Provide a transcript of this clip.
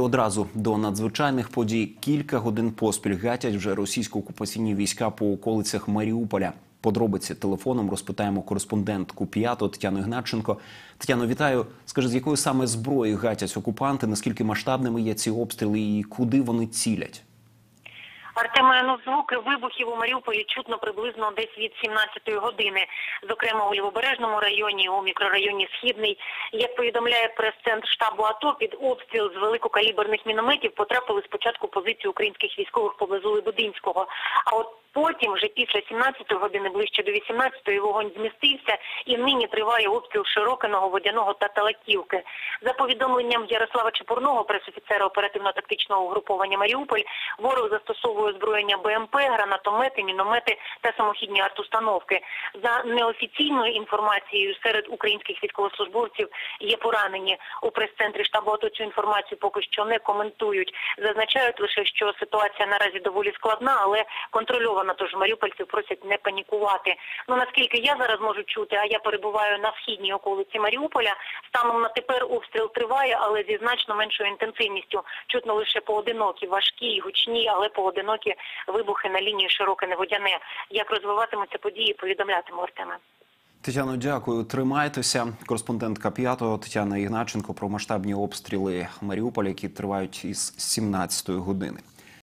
Одразу до надзвичайних подій кілька годин поспіль гатять вже російсько-окупаційні війська по околицях Маріуполя. Подробиці телефоном розпитаємо кореспондентку п'ято Тетяну Ігнатченко. Тетяно, вітаю. Скажи, з якої саме зброї гатять окупанти? Наскільки масштабними є ці обстріли і куди вони цілять? Артеме, ну звуки вибухів у Маріуполі чутно приблизно десь від 17-ї години, зокрема у Лівобережному районі, у мікрорайоні Східний. Як повідомляє прес-центр штабу АТО, під обстріл з великокаліберних мінометів потрапили спочатку позиції українських військових поблизу Лебединського. А от потім, вже після 17-ї години, ближче до 18-ї, вогонь змістився і нині триває обстріл Широкиного, Водяного та Талаківки. За повідомленням Ярослава Чепурного, пресофіцера оперативно-тактичного угруповання Маріуполь, ворог застосовує озброєння БМП, гранатомети, міномети та самохідні артустановки. За неофіційною інформацією, серед українських військовослужбовців є поранені. У прес-центрі штабу АТО цю інформацію поки що не коментують. Зазначають лише, що ситуація наразі доволі складна, але контрольована, тож маріупольців просять не панікувати. Ну наскільки я зараз можу чути, а я перебуваю на східній околиці Маріуполя, станом на тепер обстріл триває, але зі значно меншою інтенсивністю. Чутно лише поодинокі, важкі, і гучні, але поодинокі вибухи на лінії широке Водяне. Як розвиватимуться події, повідомлятиму Артеме. Тетяно, дякую. Тримайтеся. Кореспондентка п'ятого Тетяна Ігначенко про масштабні обстріли Маріуполя, які тривають із 17-ї години.